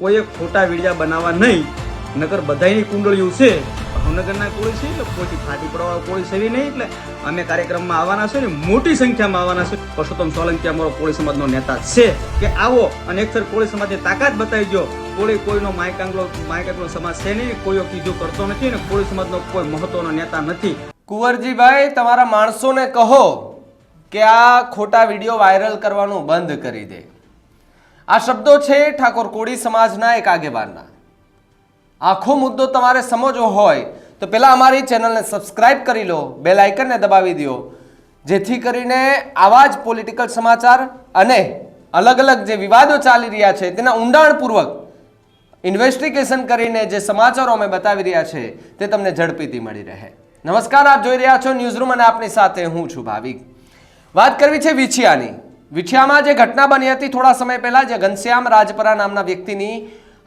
કોઈએ ખોટા વિડિયા બનાવવા નહીં. નગર બધાયની કુંડળીઓ છે. ભાવનગરના કોળી છે, એટલે કોઈથી ફાટી પડવા કોળી સેવી નહીં, એટલે અમે કાર્યક્રમમાં આવવાના છે ને મોટી સંખ્યામાં આવવાના છે. પરસોત્તમ સોલંકી અમારો કોળી સમાજનો નેતા છે. કે આવો અને એકસર કોળી સમાજની તાકાત બતાવી દો કોળી કોઈનો માયકાંગલો માયકાંગલો સમાજ છે નહીં, કોઈઓ કીધું કરતો નથી ને કોળી સમાજનો કોઈ મહત્વનો નેતા નથી. કુંવરજીભાઈ, તમારા માણસોને કહો કે આ ખોટા વીડિયો વાયરલ કરવાનું બંધ કરી દે. આ શબ્દો છે ઠાકોર કોળી સમાજના એક આગેવાનના. આખો મુદ્દો તમારે સમજવો હોય તો પહેલાં અમારી ચેનલને સબસ્ક્રાઇબ કરી લો, બેલ આઇકનને દબાવી દો, જેથી કરીને આવા જ પોલિટિકલ સમાચાર અને અલગ અલગ જે વિવાદો ચાલી રહ્યા છે તેના ઊંડાણપૂર્વક ઇન્વેસ્ટિગેશન કરીને જે સમાચારો અમે બતાવી રહ્યા છે તે તમને ઝડપીથી મળી રહે. નમસ્કાર, આપ જોઈ રહ્યા છો ન્યૂઝરૂમ અને આપની સાથે હું છું ભાવિક. વાત કરવી છે વિછિયાની. વિછિયામાં જે ઘટના બની હતી થોડા સમય પહેલા જે ઘનશ્યામ રાજપરા નામના વ્યક્તિની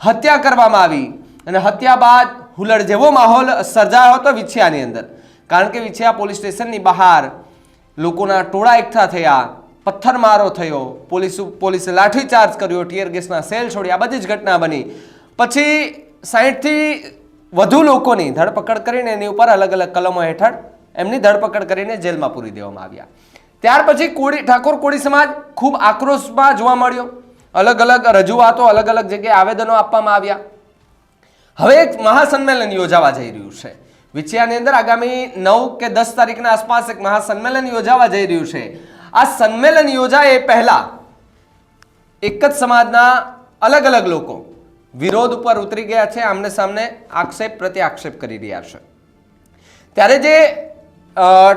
હત્યા કરવામાં આવી અને હત્યા બાદ હુલડ જેવો માહોલ સર્જાયો હતો વિછિયાની અંદર. કારણ કે વિછિયા પોલીસ સ્ટેશનની બહાર લોકોના ટોળા એકઠા થયા, પથ્થરમારો થયો, પોલીસ પોલીસે લાઠીચાર્જ કર્યો, ટીયર ગેસના સેલ છોડ્યા બધી જ ઘટના બની. પછી સાહીઠથી વધુ લોકોની ધરપકડ કરીને એની ઉપર અલગ અલગ કલમો હેઠળ એમની ધરપકડ કરીને જેલમાં પૂરી દેવામાં આવ્યા. ત્યાર પછી કોળી ઠાકોર કોળી સમાજ ખૂબ આક્રોશમાં જોવા મળ્યો. અલગ અલગ રજૂઆતો, અલગ અલગ જગ્યાએ આવેદનો આપવામાં આવ્યા. હવે એક મહાસંમેલન યોજાવા જઈ રહ્યું છે. વિછિયાની અંદર આગામી નવ કે દસ તારીખના આસપાસ એક મહાસંમેલન યોજાવા જઈ રહ્યું છે. આ સંમેલન યોજાય એ પહેલા એક જ સમાજના અલગ અલગ લોકો વિરોધ ઉપર ઉતરી ગયા છે, આમને સામને આક્ષેપ પ્રત્યે આક્ષેપ કરી રહ્યા છે. ત્યારે જે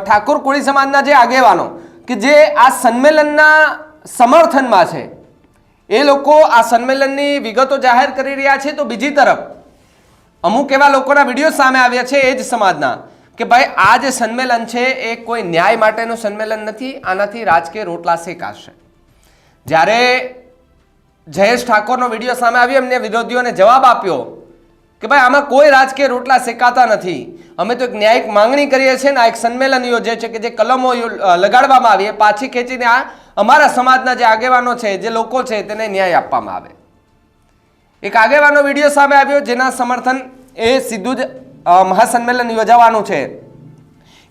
ઠાકોર કોળી સમાજના જે આગેવાનો કે જે આ સંમેલનના સમર્થનમાં છે, એ લોકો આ સંમેલનની વિગતો જાહેર કરી રહ્યા છે, તો બીજી તરફ અમુક એવા લોકોના વીડિયો સામે આવ્યા છે, એ જ સમાજના, કે ભાઈ, આ જે સંમેલન છે, એ કોઈ ન્યાય માટેનું સંમેલન નથી, આનાથી રાજકીય રોટલા શેકાશે. જ્યારે જયેશ ઠાકોરનો વીડિયો સામે આવ્યો, એમને વિરોધીઓને જવાબ આપ્યો કે ભાઈ, આમાં કોઈ રાજકીય રોટલા શેકાતા નથી. અમે તો એક ન્યાયિક માંગણી કરીએ છીએ ને, આ એક સંમેલન યોજે છે કે જે કલમો લગાડવામાં આવી, એ પાછી ખેંચીને આ અમારા સમાજના જે આગેવાનો છે, જે લોકો છે, તેને ન્યાય આપવામાં આવે. એક આગેવાનો વીડિયો સામે આવ્યો, જેના સમર્થન એ સીધું જ મહાસંમેલન યોજાવાનું છે.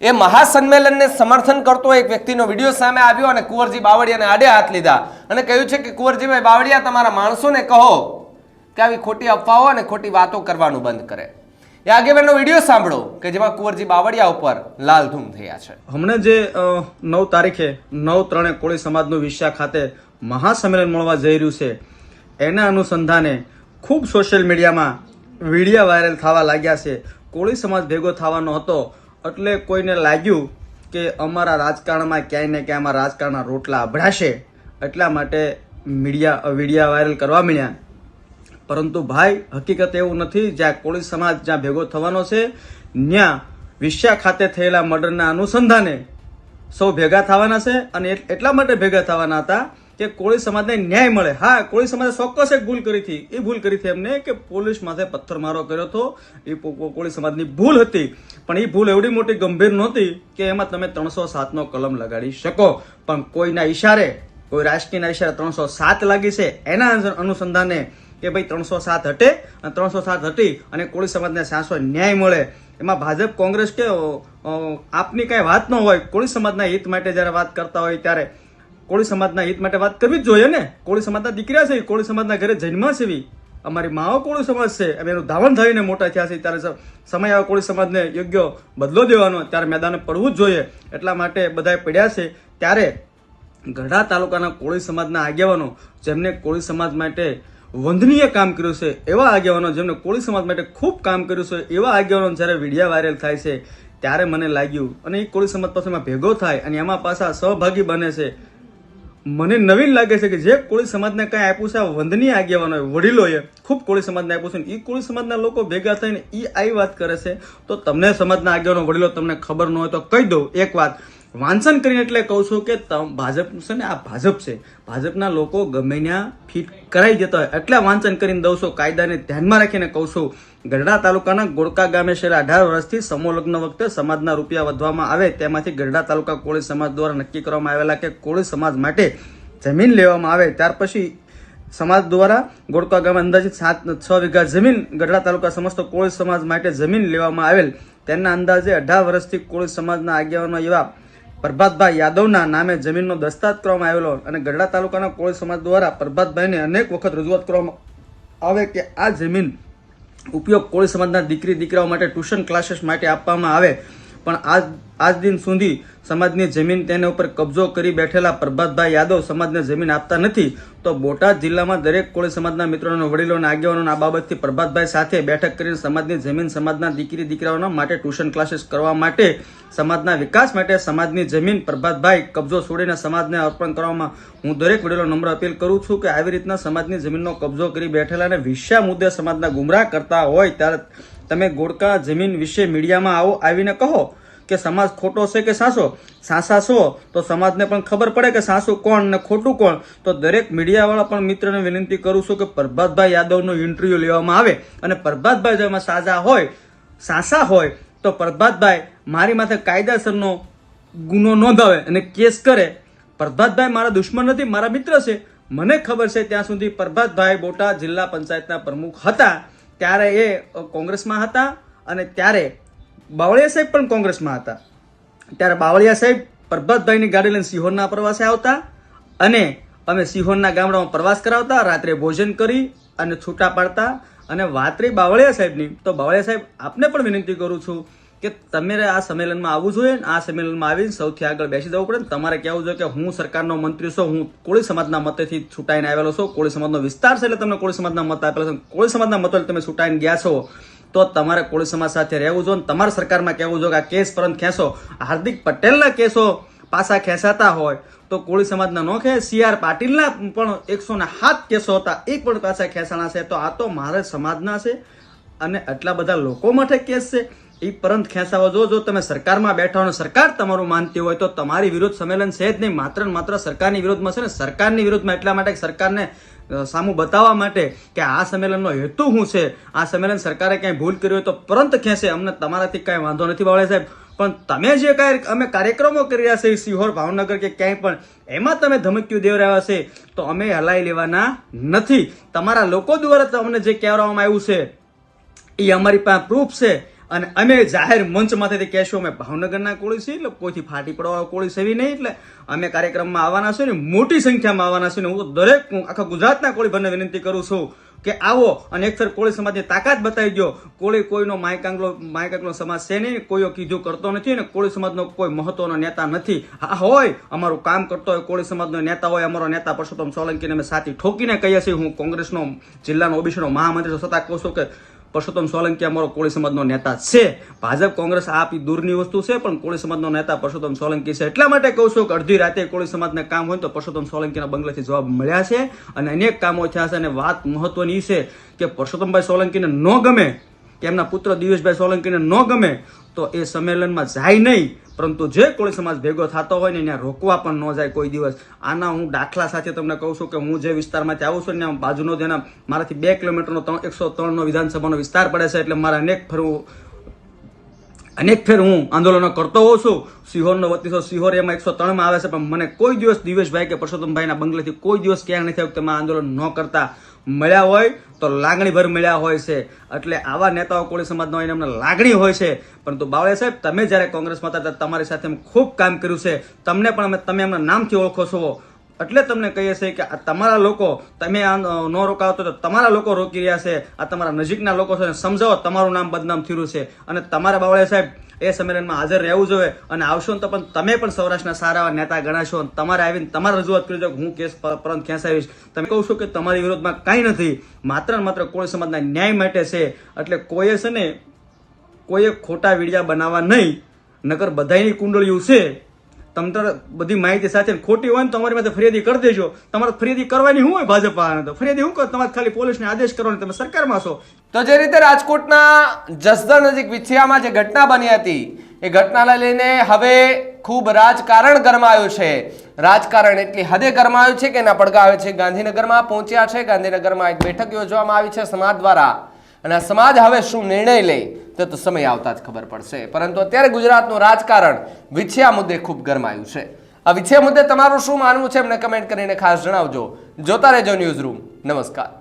એ મહાસંમેલનને સમર્થન કરતો એક વ્યક્તિનો વીડિયો સામે આવ્યો અને કુંવરજી બાવળિયાને આડે હાથ લીધા અને કહ્યું છે કે, કુંવરજીભાઈ બાવળિયા, તમારા માણસોને કહો. કે આવી ખોટી અફવાઓ અને ખોટી વાતો કરવાનું બંધ કરે. એ આગેવાનનો વીડિયો સાંભળો કે જેમાં કુંવરજી બાવળિયા ઉપર લાલધૂમ થયા છે. હમણાં જે નવ તારીખે નવ ત્રણે કોળી સમાજનું વિશ્યા ખાતે મહાસંમેલન મળવા જઈ રહ્યું છે, એના અનુસંધાને ખૂબ સોશિયલ મીડિયામાં વિડીયા વાયરલ થવા લાગ્યા છે. કોળી સમાજ ભેગો થવાનો હતો, એટલે કોઈને લાગ્યું કે અમારા રાજકારણમાં ક્યાંય ને ક્યાંય અમારા રાજકારણના રોટલા અભડાશે, એટલા માટે મીડિયા, વિડીયા વાયરલ કરવા મળ્યા પરંતુ ભાઈ, હકીકત એવું નથી, જ્યાં કોળી સમાજ જ્યાં ભેગો થવાનો છે ત્યાં વિશ્યા ખાતે થયેલા મર્ડરના અનુસંધાને સૌ ભેગા થવાના છે અને એટ- એટલા માટે ભેગા થવાના હતા કે કોળી સમાજને ન્યાય મળે. હા, કોળી સમાજે ચોક્કસ એક ભૂલ કરી હતી. એ ભૂલ કરી હતી એમને કે પોલીસ માથે પથ્થરમારો કર્યો હતો. એ કોળી સમાજની ભૂલ હતી. પણ એ ભૂલ એવડી મોટી ગંભીર નહોતી કે એમાં તમે ત્રણસો સાતનો કલમ લગાડી શકો. પણ કોઈના ઈશારે, કોઈ રાજકીયના ઈશારે ત્રણસો સાત લાગી છે, એના અનુસંધાને કે ભાઈ ત્રણસો સાત હટે અને ત્રણસો સાત હટી અને કોળી સમાજને સાસો ન્યાય મળે. એમાં ભાજપ કોંગ્રેસ કે આપની કાંઈ વાત ન હોય, કોળી સમાજના હિત માટે જ્યારે વાત કરતા હોય ત્યારે કોળી સમાજના હિત માટે વાત કરવી જ જોઈએ ને. કોળી સમાજના દીકરા છે કોળી સમાજના ઘરે જન્મ છે અમારી માઓ કોળી સમાજ છે. અમે એનું ધાવણ થઈને મોટા થયા છે. ત્યારે સમય આવે કોળી સમાજને યોગ્ય બદલો દેવાનો. ત્યારે મેદાને પડવું જ જોઈએ. એટલા માટે બધાએ પડ્યા છે. ત્યારે ગઢડા તાલુકાના કોળી સમાજના આગેવાનો, જેમને કોળી સમાજ માટે વંદનીય કામ કર્યું છે એવા આગેવાનો જેમને કોળી સમાજ માટે ખૂબ કામ કર્યું છે, એવા આગેવાનો જ્યારે વિડીયા વાયરલ થાય છે, ત્યારે મને લાગ્યું, અને એ કોળી સમાજ પાસે એમાં ભેગો થાય અને એમાં પાછા સહભાગી બને છે, મને નવીન લાગે છે કે જે કોળી સમાજને કંઈ આપ્યું છે, આ વંદનીય આગેવાનોએ, વડીલોએ ખૂબ કોળી સમાજને આપ્યું છે એ કોળી સમાજના લોકો ભેગા થઈને એ આવી વાત કરે છે. તો તમને સમાજના આગેવાનો, વડીલો તમને ખબર ન હોય તો કહી દઉં એક વાત. વાંચન કરીને એટલે કહું છું કે ભાજપ છે ને, આ ભાજપ છે. ભાજપના લોકો ગમે ત્યાં ફિટ કરાઈ જતા હોય એટલે વાંચન કરીને દઉં છું. કાયદાને ધ્યાનમાં રાખીને કહું છું. ગઢડા તાલુકાના ગોળકા ગામે છેલ્લા અઢાર વર્ષથી સમોલગ્ન વખતે સમાજના રૂપિયા વધવામાં આવે તેમાંથી ગઢડા તાલુકા કોળી સમાજ દ્વારા નક્કી કરવામાં આવેલા કે કોળી સમાજ માટે જમીન લેવામાં આવે. ત્યાર પછી સમાજ દ્વારા ગોળકા ગામે અંદાજિત સાત છ વીઘા જમીન ગઢડા તાલુકા સમસ્ત કોળી સમાજ માટે જમીન લેવામાં આવેલ. તેના અંદાજે અઢાર વર્ષથી કોળી સમાજના આગેવાનો એવા પ્રભાતભાઈ યાદવના નામે જમીનનો દસ્તાવેજ કરવામાં આવેલો અને ગઢડા તાલુકાના કોળી સમાજ દ્વારા પ્રભાતભાઈને અનેક વખત રજૂઆત કરવામાં આવે કે આ જમીન ઉપયોગ કોળી સમાજના દીકરી દીકરાઓ માટે ટ્યુશન ક્લાસીસ માટે આપવામાં આવે. પણ આજ આજ દિન સુધી સમાજની જમીન તેના ઉપર કબજો કરી બેઠેલા પ્રભાતભાઈ યાદવ સમાજને જમીન આપતા નથી, તો બોટાદ જિલ્લામાં દરેક કોળી સમાજના મિત્રોના વડીલો અને આગેવાનો આ બાબતથી પ્રભાતભાઈ સાથે બેઠક કરીને સમાજની જમીન, સમાજના દીકરી, દીકરાઓના માટે ટ્યુશન ક્લાસીસ કરવા માટે, સમાજના વિકાસ માટે સમાજની જમીન પ્રભાતભાઈ કબજો છોડીને સમાજને અર્પણ કરવામાં હું દરેક વડીલો નમ્ર અપીલ કરું છું કે આવી રીતના સમાજની જમીનનો કબજો કરી બેઠેલા અને વિષયા મુદ્દે સમાજના ગુમરાહ કરતા હોય ત્યારે તમે ગોળકા જમીન વિશે મીડિયામાં આવો આવીને કહો કે સમાજ ખોટો છે કે સાસો સાસા છો તો સમાજને પણ ખબર પડે કે સાસુ કોણ ને ખોટું કોણ? તો દરેક મીડિયાવાળા પણ મિત્રને વિનંતી કરું છું કે પ્રભાતભાઈ યાદવનો ઇન્ટરવ્યુ લેવામાં આવે અને પ્રભાતભાઈ જો એમાં સાજા હોય, સાસા હોય, તો પ્રભાતભાઈ મારી માથે કાયદાસરનો ગુનો નોંધાવે અને કેસ કરે. પ્રભાતભાઈ મારા દુશ્મન નથી, મારા મિત્ર છે. મને ખબર છે ત્યાં સુધી પ્રભાતભાઈ બોટાદ જિલ્લા પંચાયતના પ્રમુખ હતા. ત્યારે એ કોંગ્રેસમાં હતા અને ત્યારે બાવળિયા સાહેબ પણ કોંગ્રેસમાં હતા. ત્યારે બાવળિયા સાહેબ પ્રભાતભાઈની ગાડી લઈને સિહોરના પ્રવાસે આવતા અને અમે સિહોરના ગામડામાં પ્રવાસ કરાવતા, રાત્રે ભોજન કરી અને છૂટા પાડતા અને વાત રહી બાવળિયા સાહેબની, તો બાવળિયા સાહેબ આપને પણ વિનંતી કરું છું કે તમે આ સંમેલનમાં આવવું જોઈએ ને આ સંમેલનમાં આવીને સૌથી આગળ બેસી જવું પડે ને તમારે કહેવું જોઈએ કે હું સરકારનો મંત્રી છું, હું કોળી સમાજના મતેથી છૂટાઈને આવેલો છું, કોળી સમાજનો વિસ્તાર છે એટલે તમને કોળી સમાજના મત આપેલા છે. કોળી સમાજના મતો તમે છૂટાઈને ગયા છો, તો તમારે કોળી સમાજ સાથે રહેવું જોઈએ તમારે સરકારમાં કહેવું જોઈએ કે આ કેસ પરત ખેંચો. હાર્દિક પટેલના કેસો પાછા ખેંચાતા હોય તો કોળી સમાજના નો ખેંચ. સી આર પાટીલના પણ એકસો ને સાત કેસો હતા, એ પણ પાછા ખેંચાણા છે. તો આ તો મારે સમાજના છે અને આટલા બધા લોકો માટે કેસ છે. એ પરંત ખેંચાવો. જો જો તમે સરકારમાં બેઠા અને સરકાર તમારું માનતી હોય તો તમારી વિરોધ સંમેલન છે જ નહીં. માત્ર ને માત્ર સરકારની વિરોધમાં છે ને સરકારની વિરોધમાં એટલા માટે સરકારને સામું બતાવવા માટે કે આ સંમેલનનો હેતુ શું છે? આ સંમેલન સરકારે ક્યાંય ભૂલ કરી હોય તો પરંત ખેંચે. અમને તમારાથી કાંઈ વાંધો નથી બાવળે સાહેબ. પણ તમે જે કાંઈ અમે કાર્યક્રમો કરી રહ્યા છે સિહોર ભાવનગર કે ક્યાંય પણ, એમાં તમે ધમકીઓ રહ્યા છે તો અમે હલાઈ લેવાના નથી. તમારા લોકો દ્વારા તમને જે કહેવામાં આવ્યું છે એ અમારી પાસે પ્રૂફ છે. અને અમે જાહેર મંચમાંથી કહેશું, અમે ભાવનગરના કોળી છીએ, એટલે કોઈથી ફાટી પડવા કોળી સેવી નહીં, એટલે અમે કાર્યક્રમમાં આવવાના છું ને મોટી સંખ્યામાં આવવાના છું ને હું તો દરેક આખા ગુજરાતના કોળી ભાઈને વિનંતી કરું છું કે આવો અને એકસર કોળી સમાજની તાકાત બતાવી દો કોળી કોઈનો માયકાંગલો માયકાંગલો સમાજ છે નહીં, કોઈઓ કીધું કરતો નથી ને કોળી સમાજનો કોઈ મહત્વનો નેતા નથી. હા, હોય, અમારું કામ કરતો હોય કોળી સમાજનો નેતા હોય, અમારો નેતા પરસોત્તમ સોલંકીને અમે સાથી ઠોકીને કહીએ છીએ. હું કોંગ્રેસનો, જિલ્લાનો, ઓબીસીનો મહામંત્રી છતાં કહું છું કે પરસોત્તમ સોલંકી અમારો કોળી સમાજનો નેતા છે. ભાજપ, કોંગ્રેસ આપી દૂરની વસ્તુ છે, પણ કોળી સમાજનો નેતા પરસોત્તમ સોલંકી છે. એટલા માટે કહું છું કે અડધી રાતે કોળી સમાજને કામ હોય તો પરસોત્તમ સોલંકીના બંગલેથી જવાબ મળ્યા છે અને અનેક કામો થયા છે અને વાત મહત્વની છે કે પરસોત્તમભાઈ સોલંકીને ન ગમે કે એમના પુત્ર દિવેશભાઈ સોલંકીને ન ગમે તો એ સંમેલનમાં જાય નહીં. પરંતુ જે કોળી સમાજ ભેગો થતો હોય ને ત્યાં રોકવા પણ ન જાય કોઈ દિવસ. આના હું દાખલા સાથે તમને કહું છું કે હું જે વિસ્તારમાંથી આવું છું ને બાજુનો જેના મારાથી બે કિલોમીટરનો એકસો ત્રણનો વિધાનસભાનો વિસ્તાર પડે છે એટલે મારા અનેક ફરવું અનેક ફેર હું આંદોલનો કરતો હોઉં છું. સિહોરનો વતીસો સિહોર એમાં એકસો ત્રણમાં આવે છે, પણ મને કોઈ દિવસ દિવેશભાઈ કે પરસોત્તમભાઈના બંગલેથી કોઈ દિવસ ક્યાં નથી આવ્યું તમે આંદોલન ન કરતા. મળ્યા હોય તો લાગણીભર મળ્યા હોય છે. એટલે આવા નેતાઓ કોળી સમાજના હોય એમને લાગણી હોય છે. પરંતુ બાવળે સાહેબ, તમે જ્યારે કોંગ્રેસમાં હતા તમારી સાથે ખૂબ કામ કર્યું છે. તમને પણ અમે, તમે એમના નામથી ઓળખો છો. એટલે તમને કહીએ છીએ કે આ તમારા લોકો, તમે આ ન રોકાવો તો તમારા લોકો રોકી રહ્યા છે. આ તમારા નજીકના લોકો છે સમજાવો, તમારું નામ બદનામ થયું છે. અને તમારા બાવળે સાહેબ એ સંમેલનમાં હાજર રહેવું જોઈએ અને આવશો તો પણ તમે પણ સૌરાષ્ટ્રના સારા નેતા ગણાશો અને તમારે આવીને તમારે રજૂઆત કરી દો હું કેસ પર- પરંત ખેંચાવીશ. તમે કહું છું કે તમારી વિરોધમાં કાંઈ નથી, માત્ર માત્ર કોળી સમાજના ન્યાય માટે છે. એટલે કોઈએ છે ને, કોઈએ ખોટા વિડિયા બનાવવા નહીં, નકર બધાયની કુંડળીઓ છે. તમ તાર બધી માહિતી સાથે ખોટી હોય ને તો અમારી માટે ફરિયાદી કરી દેજો. તમારે ફરિયાદી કરવાની શું હોય ભાજપ તો? ફરિયાદી શું કરો? તમારે ખાલી પોલીસને આદેશ કરવાનો તમે સરકારમાં છો. તો જે રીતે રાજકોટના જસદણ નજીક વિછિયામાં જે ઘટના બની હતી, એ ઘટનાને લઈને હવે ખૂબ રાજકારણ ગરમાયું છે. રાજકારણ એટલી હદે ગરમાયું છે કે એના પડઘા આવે છે. ગાંધીનગરમાં પહોંચ્યા છે. ગાંધીનગરમાં એક બેઠક યોજવામાં આવી છે સમાજ દ્વારા. અને આ સમાજ હવે શું નિર્ણય લે તે તો સમય આવતા જ ખબર પડશે. પરંતુ અત્યારે ગુજરાતનું રાજકારણ વિછયા મુદ્દે ખૂબ ગરમાયું છે. આ વિછયા મુદ્દે તમારું શું માનવું છે? એમને કમેન્ટ કરીને ખાસ જણાવજો. જોતા રહેજો ન્યૂઝ રૂમ. નમસ્કાર.